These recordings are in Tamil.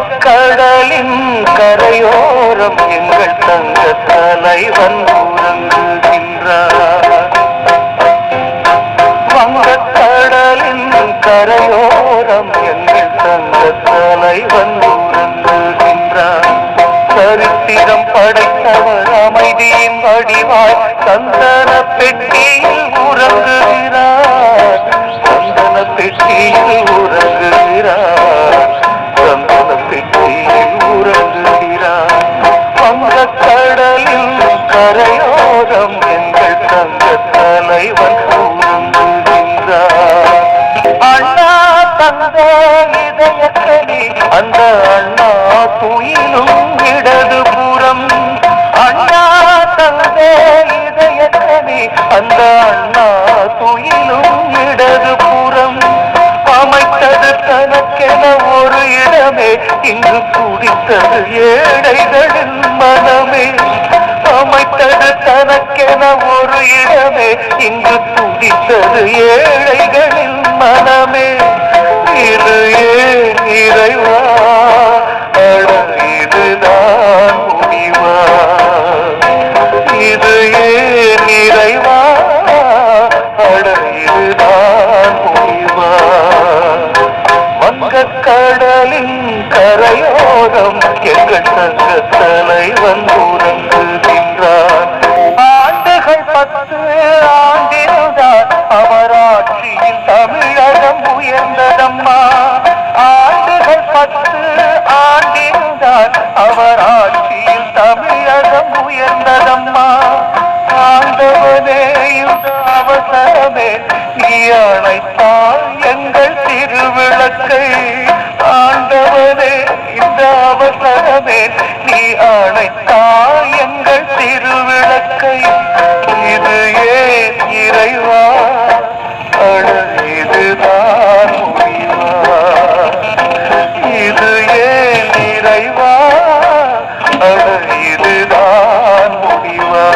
கடலின் கரையோரம் எங்கள் தங்க தலைவன் உறங்குகின்றார். வங்கக்கடலின் கரையோரம் எங்கள் தங்க தலைவன் உறங்குகின்றார். சரித்திரம் படைத்தவர் அமைதியின் வடிவாய் சந்தன பெட்டியில் தந்த இதயக்கனி அந்த அண்ணா துயிலும் இடது புறம். அண்ணா தந்தே இதயக்கனி அந்த அண்ணா துயிலும் இடது புறம். அமைத்தது தனக்கென ஒரு இடமே இங்கு குடித்தது ஏழைகளின் மனமே. அமைத்தது தனக்கென ஒரு இடமே இங்கு துடித்தது ஏழைகளின் மனமே. வங்கக்கடலின் கரையோரம் எங்கள் தங்க தலைவன் உறங்குகின்றார் ஆண்டுகள் பத்து ஆண்டில்தான் அவர் ஆட்சியில் தமிழகம் உயர்ந்ததம்மா. ஆண்டுகள் பத்து ஆண்டில்தான் அவர் அணைத்தாய் எங்கள் திருவிளக்கை இது ஏன் இறைவா? அழு இதுதான் முடிவா இது ஏன் இறைவா? அழு இதுதான் முடிவா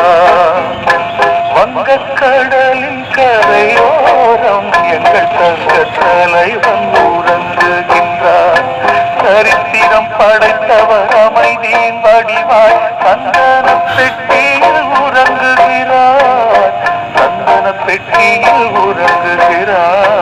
வங்கக்கடலின் கரையோரம் எங்கள் தங்க தலைவன் வாழ்வாய் சந்தன பெட்டியில் உறங்குகிறார் சந்தன பெட்டியில் உறங்குகிறார்